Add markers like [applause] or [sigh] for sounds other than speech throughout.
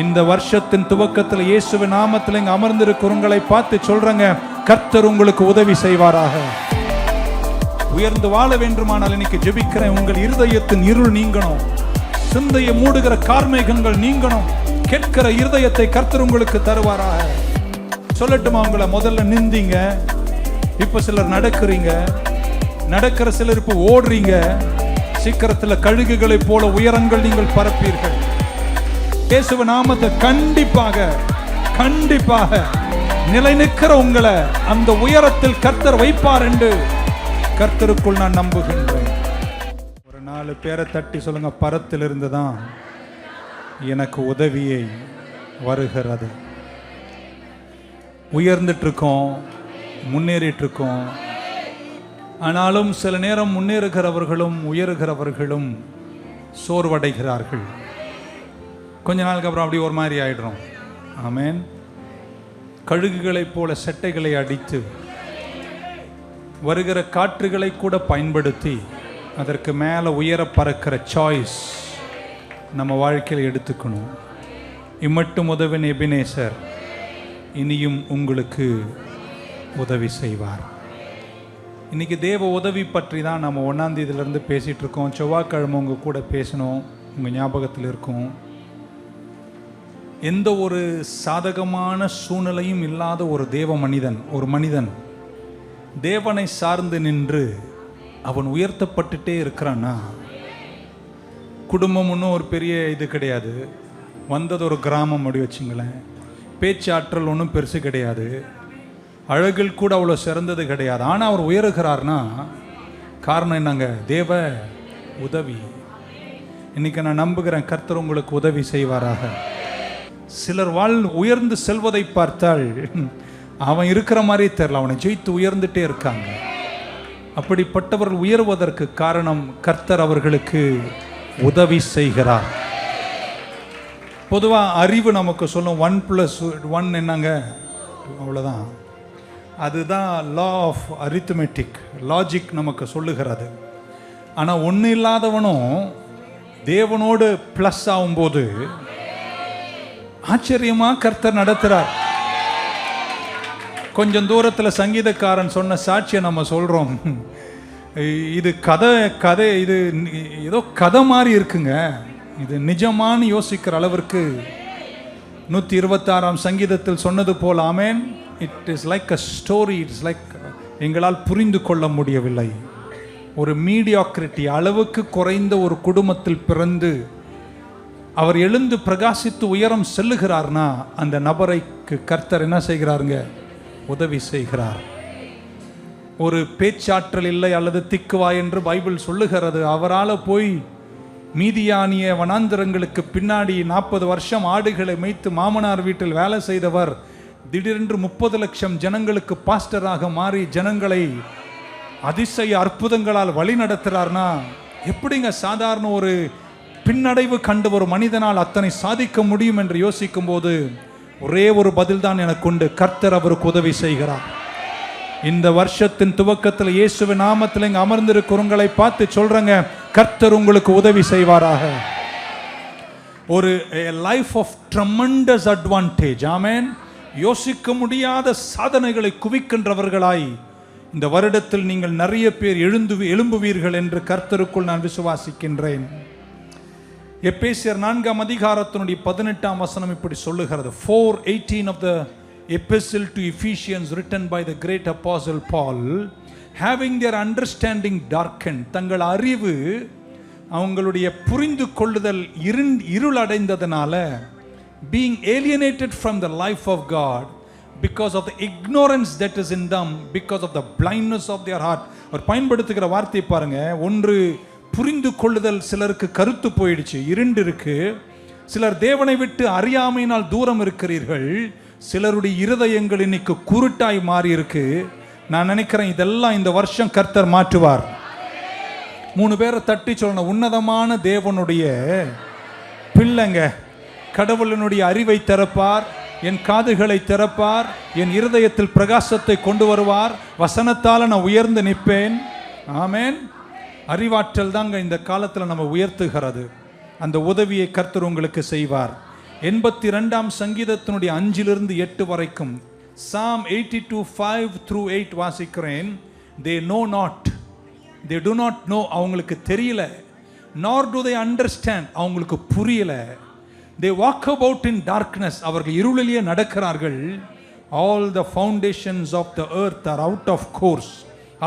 இந்த வருஷத்தின் துவக்கத்தில் இயேசுவ நாமத்தில் இங்க அமர்ந்திருக்கிறவங்களை பார்த்து சொல்றேங்க கர்த்தர் உங்களுக்கு உதவி செய்வாராக. உயர்ந்து வாழ வேண்டுமானால் இன்னைக்கு ஜெபிக்கிறேன் உங்கள் இருதயத்தின் இருள் நீங்கணும். சிந்தையை மூடுகிற கார்மேகங்கள் நீங்கணும். கேட்கிற இருதயத்தை கர்த்தர் உங்களுக்கு தருவாராக. சொல்லட்டுமா உங்களை? முதல்ல நிந்தீங்க. இப்ப சிலர் நடக்கிறீங்க. நடக்கிற சிலர் இப்போ ஓடுறீங்க. சீக்கிரத்துல கழுகுகளைப் போல உயரங்கள் நீங்கள் பரப்பீர்கள். இயேசுவ நாமத்தை கண்டிப்பாக கண்டிப்பாக நிலைநிற்கிற உங்களை அந்த உயரத்தில் கர்த்தர் வைப்பார் என்று கர்த்தருக்குள் நான் நம்புகின்றேன். ஒரு நாலு பேரை தட்டி சொல்லுங்க பரத்திலிருந்து தான் எனக்கு உதவியை வருகிறது. உயர்ந்துட்டு இருக்கோம் முன்னேறிட்டு இருக்கோம் ஆனாலும் சில நேரம் முன்னேறுகிறவர்களும் உயருகிறவர்களும் சோர்வடைகிறார்கள். கொஞ்ச நாளுக்கு அப்புறம் அப்படி ஒரு மாதிரி ஆயிடுறோம். ஆமேன் கழுகுகளைப் போல செட்டைகளை அடித்து வருகிற காற்றுகளை கூட பயன்படுத்தி அதற்கு மேலே உயர பறக்கிற சாய்ஸ் நம்ம வாழ்க்கையில் எடுத்துக்கணும். இம்மட்டும் உதவின் எபினேசர் இனியும் உங்களுக்கு உதவி செய்வார். இன்னைக்கு தேவ உதவி பற்றி தான் நம்ம ஒன்றாந்தேதியிலேருந்து பேசிகிட்ருக்கோம் செவ்வாய்க்கிழமை உங்கள் கூட பேசணும். உங்கள் ஞாபகத்தில் இருக்கும். எந்த ஒரு சாதகமான சூழ்நிலையும் இல்லாத ஒரு தேவ மனிதன் ஒரு மனிதன் தேவனை சார்ந்து நின்று அவன் உயர்த்தப்பட்டுட்டே இருக்கிறான்னா குடும்பம் ஒன்றும் ஒரு பெரிய இது கிடையாது. வந்தது ஒரு கிராமம் அப்படி வச்சுங்களேன். பேச்சாற்றல் ஒன்றும் பெருசு கிடையாது. அழகில் கூட அவ்வளோ சிறந்தது கிடையாது. ஆனால் அவர் உயருகிறார்னா காரணம் என்னங்க? தேவ உதவி. இன்றைக்கி நான் நம்புகிறேன் கர்த்தர் உங்களுக்கு உதவி செய்வாராக. சிலர் வாழ் உயர்ந்து செல்வதை பார்த்தால் அவன் இருக்கிற மாதிரியே தெரில அவனை ஜெயித்து உயர்ந்துட்டே இருக்காங்க. அப்படிப்பட்டவர்கள் உயர்வதற்கு காரணம் கர்த்தர் அவர்களுக்கு உதவி செய்கிறார். பொதுவாக அறிவு நமக்கு சொல்லும் ஒன் ப்ளஸ் ஒன் என்னங்க? அவ்வளோதான் அதுதான் லா ஆஃப் அரித்மெட்டிக் லாஜிக் நமக்கு சொல்லுகிறது. ஆனால் ஒன்றும் இல்லாதவனும் தேவனோடு ப்ளஸ் ஆகும்போது ஆச்சரியமா கர்த்தர் நடத்துறார். கொஞ்சம் தூரத்தில் சங்கீதக்காரன் சொன்ன சாட்சியை நம்ம சொல்கிறோம் இது கதை கதை இது ஏதோ கதை மாதிரி இருக்குங்க. இது நிஜமான்னு யோசிக்கிற அளவிற்கு நூற்றி இருபத்தாறாம் சங்கீதத்தில் சொன்னது போல் amen it is like a story it's like எங்களால் புரிந்து கொள்ள முடியவில்லை. ஒரு மீடியாக்ரிட்டி அளவுக்கு குறைந்த ஒரு குடும்பத்தில் பிறந்து அவர் எழுந்து பிரகாசித்து உயரம் செல்லுகிறார்னா அந்த நபரைக்கு கர்த்தர் என்ன செய்கிறாருங்க? உதவி செய்கிறார். ஒரு பேச்சாற்றல் இல்லை அல்லது திக்குவா என்று பைபிள் சொல்லுகிறது. அவரால் போய் மீதியானிய வனாந்திரங்களுக்கு பின்னாடி நாற்பது வருஷம் ஆடுகளை மேய்த்து மாமனார் வீட்டில் வேலை செய்தவர் திடீரென்று முப்பது லட்சம் ஜனங்களுக்கு பாஸ்டராக மாறி ஜனங்களை அதிசய அற்புதங்களால் வழி நடத்துகிறார்னா எப்படிங்க சாதாரண ஒரு பின்னடைவு கண்டு ஒரு மனிதனால் அத்தனை சாதிக்க முடியும் என்று யோசிக்கும் போது ஒரே ஒரு பதில் தான் எனக்கு உண்டு. கர்த்தர் அவருக்கு உதவி செய்கிறார். இந்த வருஷத்தின் துவக்கத்தில் இயேசுவ நாமத்தில் இங்கே அமர்ந்திருக்கிறவங்களை பார்த்து சொல்கிறேங்க கர்த்தர் உங்களுக்கு உதவி செய்வாராக. ஒரு life of tremendous advantage amen யோசிக்க முடியாத சாதனைகளை குவிக்கின்றவர்களாய் இந்த வருடத்தில் நீங்கள் நிறைய பேர் எழுந்து எழும்புவீர்கள் என்று கர்த்தருக்குள் நான் விசுவாசிக்கின்றேன். எப்பேசியர் நான்காம் அதிகாரத்தினுடைய பதினெட்டாம் வசனம் இப்படி சொல்லுகிறது. Four eighteen of the epistle to Ephesians written by the great apostle Paul having their understanding darkened தங்கள் அறிவு அவங்களுடைய புரிந்து கொள்ளுதல் இருள் இருளடைந்ததுனால being alienated from the life of God because of the ignorance that is in them because of the blindness of their heart அவர் பயன்படுத்துகிற வார்த்தையை பாருங்க. ஒன்று புரிந்து கொள்ளுதல் சிலருக்கு கருத்து போயிடுச்சு. இருண்டு இருக்கு. சிலர் தேவனை விட்டு அறியாமையினால் தூரம் இருக்கிறீர்கள். சிலருடைய இருதயங்கள் இன்னைக்கு குருட்டாய் மாறி இருக்கு நான் நினைக்கிறேன் இதெல்லாம் இந்த வருஷம் கர்த்தர் மாற்றுவார். மூணு பேரை தட்டி சொல்லணும். உன்னதமான தேவனுடைய பிள்ளைங்க கடவுளினுடைய அறிவை திறப்பார் என் காதுகளை திறப்பார் என் இருதயத்தில் பிரகாசத்தை கொண்டு வருவார். வசனத்தால் நான் உயர்ந்து நிற்பேன். ஆமேன். அறிவாற்றல் தாங்க இந்த காலத்தில் நம்ம உயர்த்துகிறது. அந்த உதவியை கர்த்தர் உங்களுக்கு செய்வார். எண்பத்தி ரெண்டாம் சங்கீதத்தினுடைய அஞ்சிலிருந்து எட்டு வரைக்கும் Psalm eighty two five through eight வாசிக்கிறேன். They know not they do not know அவங்களுக்கு தெரியல. நார் டு தே அண்டர்ஸ்டாண்ட் அவங்களுக்கு புரியல. They walk about in darkness அவர்கள் இருளிலேயே நடக்கிறார்கள். All the foundations of the earth are out of course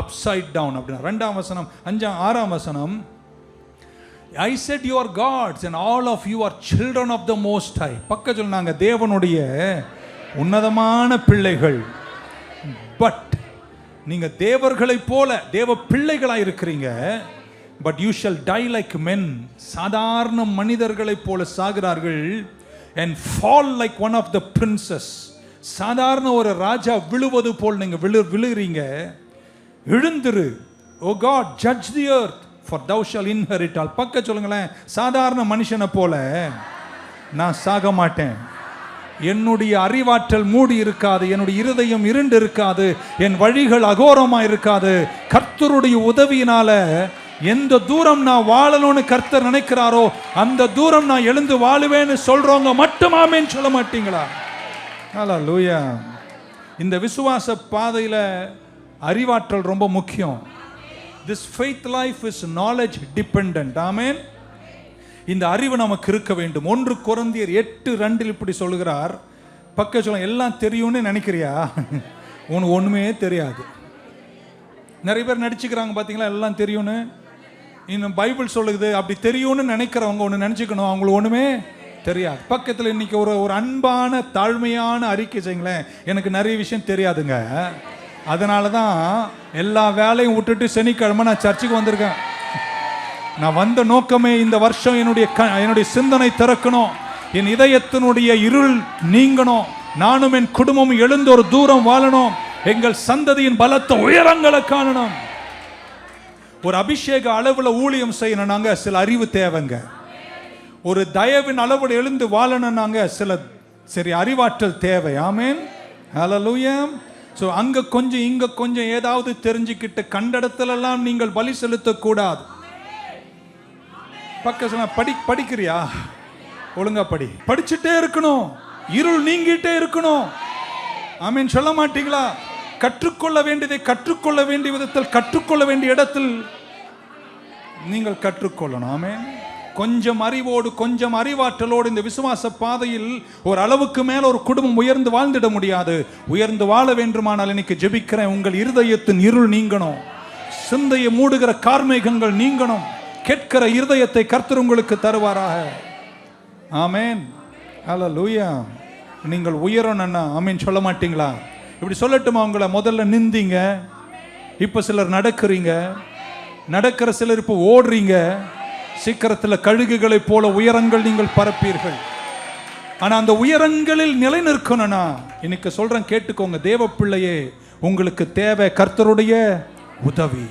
upside down அப்படின்னா ரெண்டாம் வசனம் அஞ்சாம் ஆறாம் வசனம். I said your gods and all of you are children of the most high பக்க சொன்னாங்க தேவனுடைய உன்னதமான பிள்ளைகள். பட் நீங்க தேவர்களைப் போல தேவ பிள்ளைகளாக இருக்கிறீங்க. But you shall die like men சாதாரண மனிதர்களைப் போல சாகிறார்கள் and fall like one of the princes சாதாரண ஒரு ராஜா விழுவது போல் நீங்கள் விழு விழுகிறீங்க. எழுந்திரு. O God judge the earth for thou shall inherit. பக்க சொல்லுங்களேன். சாதாரண மனுஷனை போல நான் சாக மாட்டேன். என்னுடைய அறிவாற்றல் மூடி இருக்காது என்னுடைய இருதயம் இருண்டு இருக்காது என் வழிகள் அகோரமாக இருக்காது. கர்த்தருடைய உதவியினால எந்த தூரம் நான் வாழணும்னு கர்த்தர் நினைக்கிறாரோ அந்த தூரம் நான் எழுந்து வாழுவேன்னு சொல்றவங்க மட்டுமாமேன்னு சொல்ல மாட்டீங்களா? லூயா இந்த விசுவாச பாதையில அறிவாற்றல் ரொம்ப முக்கியம். This faith life is knowledge depend amen இந்த அறிவு நமக்கு இருக்க வேண்டும். ஒன்று குறந்தியர் எட்டு ரெண்டில் இப்படி சொல்லுகிறார். பக்க சொல்ல எல்லாம் தெரியும்னு நினைக்கிறியா? [laughs] உனக்கு ஒன்றுமே தெரியாது. நிறைய பேர் நடிச்சுக்கிறாங்க பார்த்தீங்களா எல்லாம் தெரியும்னு? இன்னும் பைபிள் சொல்லுது அப்படி தெரியும்னு நினைக்கிறவங்க ஒன்று நினச்சிக்கணும். அவங்களுக்கு ஒன்றுமே தெரியாது. பக்கத்தில் இன்னைக்கு ஒரு ஒரு அன்பான தாழ்மையான அறிக்கை செய்யுங்களேன் எனக்கு நிறைய விஷயம் தெரியாதுங்க. அதனால தான் எல்லா வேலையும் விட்டுட்டு சனிக்கிழமை நான் சர்ச்சுக்கு வந்திருக்கேன். நான் வந்த நோக்கமே இந்த வருஷம் என்னுடைய க என்னுடைய சிந்தனை திறக்கணும். என் இதயத்தினுடைய இருள் நீங்கணும். நானும் என் குடும்பமும் எழுந்து ஒரு தூரம் வாழணும். எங்கள் சந்ததியின் பலத்த உயரங்களை காணணும். ஒரு அபிஷேக அளவில் ஊழியம் செய்யணும்னாங்க சில அறிவு தேவைங்க. ஒரு தயவின் அளவில் எழுந்து வாழணும்னாங்க சில சரி அறிவாற்றல் தேவை. ஆமேன். லூயம் ஸோ அங்க கொஞ்சம் இங்க கொஞ்சம் ஏதாவது தெரிஞ்சுக்கிட்டு கண்ட இடத்துலலாம் நீங்கள் பலி செலுத்தக்கூடாது. பக்க படி படிக்கிறியா? ஒழுங்கா படி. படிச்சுட்டே இருக்கணும். இருள் நீங்கிட்டே இருக்கணும். ஆமீன். சொல்ல மாட்டீங்களா? கற்றுக்கொள்ள வேண்டியதை கற்றுக்கொள்ள வேண்டிய விதத்தில் கற்றுக்கொள்ள வேண்டிய இடத்தில் நீங்கள் கற்றுக்கொள்ளணும். ஆமேன். கொஞ்சம் அறிவோடு கொஞ்சம் அறிவாற்றலோடு இந்த விசுவாச பாதையில் ஒரு அளவுக்கு மேல ஒரு குடும்பம் உயர்ந்து வாழ்ந்திட முடியாது. உயர்ந்து வாழ வேண்டுமானால் இன்னைக்கு ஜெபிக்கிறேன். உங்கள் இருதயத்தின் இருள் நீங்கணும். சிந்தையை மூடுகிற கார்மேகங்கள் நீங்கணும். கேட்கிற இருதயத்தை கர்த்தர் உங்களுக்கு தருவாராக. ஆமேன். ஹலோ லூயா நீங்கள் உயரணும்னா ஆமீன். சொல்ல மாட்டீங்களா? இப்படி சொல்லட்டுமா? உங்களை முதல்ல நிந்தீங்க. இப்போ சிலர் நடக்கிறீங்க. நடக்கிற சிலர் இப்போ ஓடுறீங்க. சீக்கிரத்தில் கழுகுகளைப் போல உயரங்கள் நீங்கள் பரப்பீர்கள். ஆனா அந்த உயரங்களில் நிலை நிற்கணும்னா இன்னைக்கு சொல்றேன் கேட்டுக்கோங்க தேவ பிள்ளையே உங்களுக்கு தேவை கர்த்தருடைய உதவி.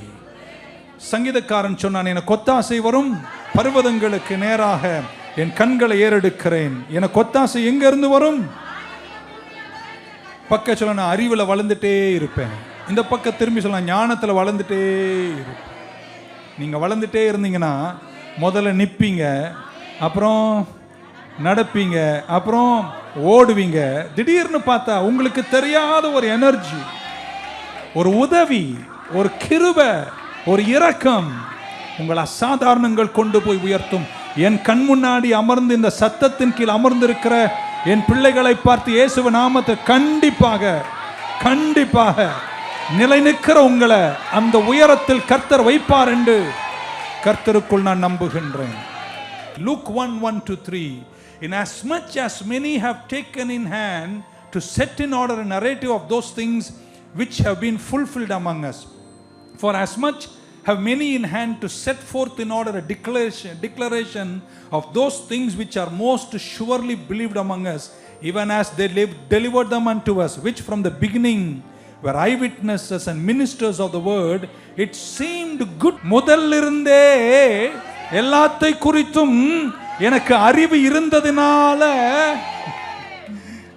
சங்கீதக்காரன் சொன்னான் எனக்கு கொத்தாசை வரும் பர்வதங்களுக்கு நேராக என் கண்களை ஏறெடுக்கிறேன். எனக்கு கொத்தாசை எங்க இருந்து வரும்? பக்க சொல்ல நான் அறிவில் வளர்ந்துட்டே இருப்பேன். இந்த பக்கம் திரும்பி சொல்ல ஞானத்தில் வளர்ந்துட்டே இருப்பேன். நீங்க வளர்ந்துட்டே இருந்தீங்கன்னா முதல்ல நிற்பீங்க அப்புறம் நடப்பீங்க அப்புறம் ஓடுவீங்க. திடீர்னு பார்த்தா உங்களுக்கு தெரியாத ஒரு எனர்ஜி ஒரு உதவி ஒரு கிருப ஒரு இரக்கம் உங்கள் அசாதாரணங்கள் கொண்டு போய் உயர்த்தும். என் கண் முன்னாடி அமர்ந்து இந்த சத்தத்தின் கீழ் அமர்ந்திருக்கிற என் பிள்ளைகளை பார்த்து இயேசுவ நாமத்தை கண்டிப்பாக கண்டிப்பாக நிலை நிற்கிற உங்களை அந்த உயரத்தில் கர்த்தர் வைப்பார் என்று கர்த்தருக்குள் நான் நம்புகின்றேன் Luke 1 1 to 3. In as much as many have taken in hand to set in order a narrative of those things which have been fulfilled among us. For as much have many in hand to set forth in order a declaration, declaration of those things which are most surely believed among us, even as they live, delivered them unto us, which from the beginning were eyewitnesses and ministers of the word, it seemed good. முதல்லிருந்தே எல்லாத்தை குறித்தும் எனக்கு அறிவு இருந்ததினால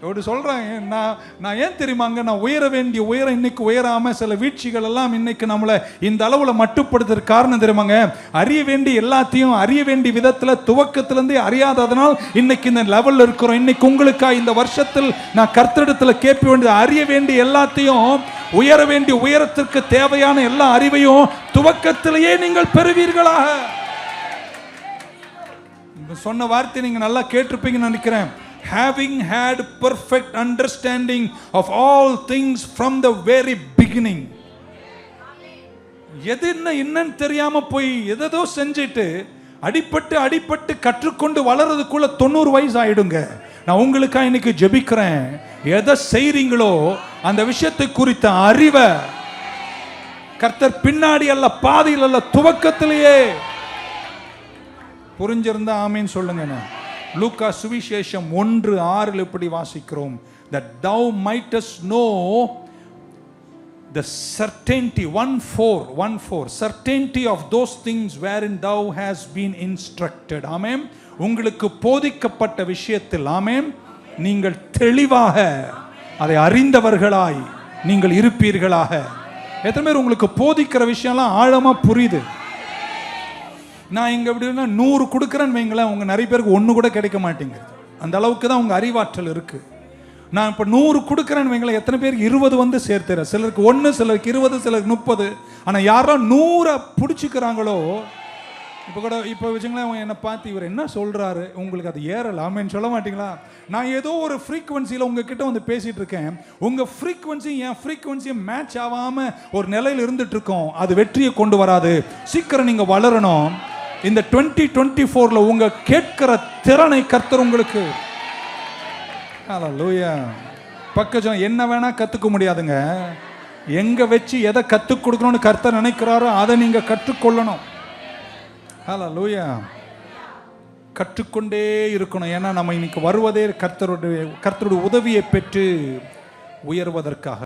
அப்படி சொல்கிறாங்க நான் நான் ஏன் தெரியுமாங்க நான் உயர வேண்டிய உயரம் இன்னைக்கு உயராமல் சில வீழ்ச்சிகள் எல்லாம் இன்னைக்கு நம்மளை இந்த அளவில் மட்டுப்படுத்துறதுக்கு காரணம் தெரியுமாங்க? அறிய வேண்டிய எல்லாத்தையும் அறிய வேண்டிய விதத்தில் துவக்கத்திலேருந்தே அறியாததனால் இன்னைக்கு இந்த லெவலில் இருக்கிறோம். இன்னைக்கு உங்களுக்கா இந்த வருஷத்தில் நான் கர்த்தடத்தில் கேட்க வேண்டியது அறிய வேண்டிய எல்லாத்தையும் உயர வேண்டிய உயரத்திற்கு தேவையான எல்லா அறிவையும் துவக்கத்திலேயே நீங்கள் பெறுவீர்களாக. சொன்ன வார்த்தை நீங்கள் நல்லா கேட்டிருப்பீங்கன்னு நினைக்கிறேன். Having had perfect understanding of all things from the very beginning. எது என்ன என்னன்னு தெரியாம போய் எதோ செஞ்சுட்டு அடிப்பட்டு அடிப்பட்டு கற்றுக்கொண்டு வளர்றதுக்குள்ள தொண்ணூறு வயசு ஆயிடுங்க. நான் உங்களுக்கா இன்னைக்கு ஜெபிக்கிறேன். எதை செய்றீங்களோ அந்த விஷயத்தை குறித்த அறிவை கர்த்தர் பின்னாடி அல்ல பாதையில் அல்ல துவக்கத்திலேயே புரிஞ்சிருந்தா ஆமீன் சொல்லுங்க லூக்கா சுவிசேஷம் ஒன்று ஆறில் எப்படி வாசிக்கிறோம்? That thou mightest the certainty one four one four four. Of those things where in thou has been instructed amen உங்களுக்கு போதிக்கப்பட்ட விஷயத்தில் ஆமென் நீங்கள் தெளிவாக அதை அறிந்தவர்களாய் நீங்கள் இருப்பீர்களாக. எத்தனை பேர் உங்களுக்கு போதிக்கிற விஷயம்லாம் ஆழமாக புரியுது? நான் இங்க எப்படின்னா நூறு கொடுக்குறேன்னு வைங்களேன் உங்கள் நிறைய பேருக்கு ஒன்று கூட கிடைக்க மாட்டேங்குது அந்த அளவுக்கு தான் உங்கள் அறிவாற்றல் இருக்குது நான் இப்போ நூறு கொடுக்குறேன்னு வைங்களேன் எத்தனை பேருக்கு இருபது வந்து சேர்த்துறேன் சிலருக்கு ஒன்று சிலருக்கு இருபது சிலருக்கு முப்பது. ஆனால் யாரோ நூறை பிடிச்சிக்கிறாங்களோ இப்போ கூட இப்போ வச்சுங்களேன் என்னை பார்த்து இவர் என்ன சொல்கிறாரு உங்களுக்கு அது ஏறலாமேன்னு சொல்ல மாட்டிங்களா? நான் ஏதோ ஒரு ஃப்ரீக்குவன்சியில் உங்ககிட்ட வந்து பேசிகிட்டு இருக்கேன். உங்கள் ஃப்ரீக்குவன்சி என் ஃப்ரீக்குவன்சியும் மேட்ச் ஆகாமல் ஒரு நிலையில் இருந்துட்டு இருக்கோம். அது வெற்றியை கொண்டு வராது. சீக்கிரம் நீங்கள் வளரணும். இந்த டுவெண்ட்டி டுவெண்ட்டி ஃபோரில் உங்கள் கேட்கிற திறனை கர்த்தர் உங்களுக்கு. லூயா பக்கஜம் என்ன வேணா கற்றுக்க முடியாதுங்க. எங்கே வச்சு எதை கற்றுக் கொடுக்கணும்னு கர்த்தர் நினைக்கிறாரோ அதை நீங்கள் கற்றுக்கொள்ளணும். ஹலோ லூயா கற்றுக்கொண்டே இருக்கணும். ஏன்னா நம்ம இன்னைக்கு வருவதே கர்த்தருடைய கர்த்தருடைய உதவியை பெற்று உயர்வதற்காக.